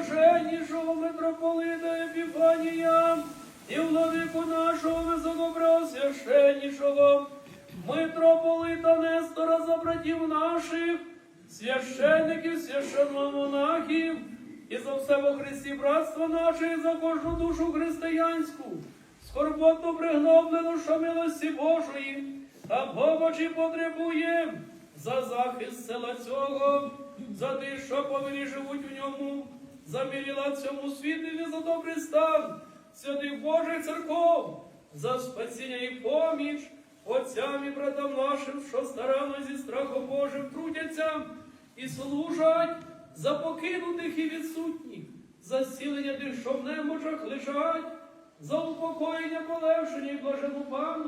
всеблаженнішого митрополита Епіфанія і владику нашого високопреосвященнішого, митрополита Нестора за братів наших, священників, священномонахів, і за все во Христі братство наше, і за кожну душу християнську, скорботу пригноблену, що милості Божої, та помочі потребує за захист села цього, за тих, що повинні живуть в ньому, за міріла цьому світлі за добрий стан, святих Божих церков, за спасіння і поміч отцям і братам нашим, що старано зі страхом Божим трудяться і служать за покинутих і відсутніх, за зцілення тих, що в немочах лежать, за упокоєння полегшення і блажену пам'ять.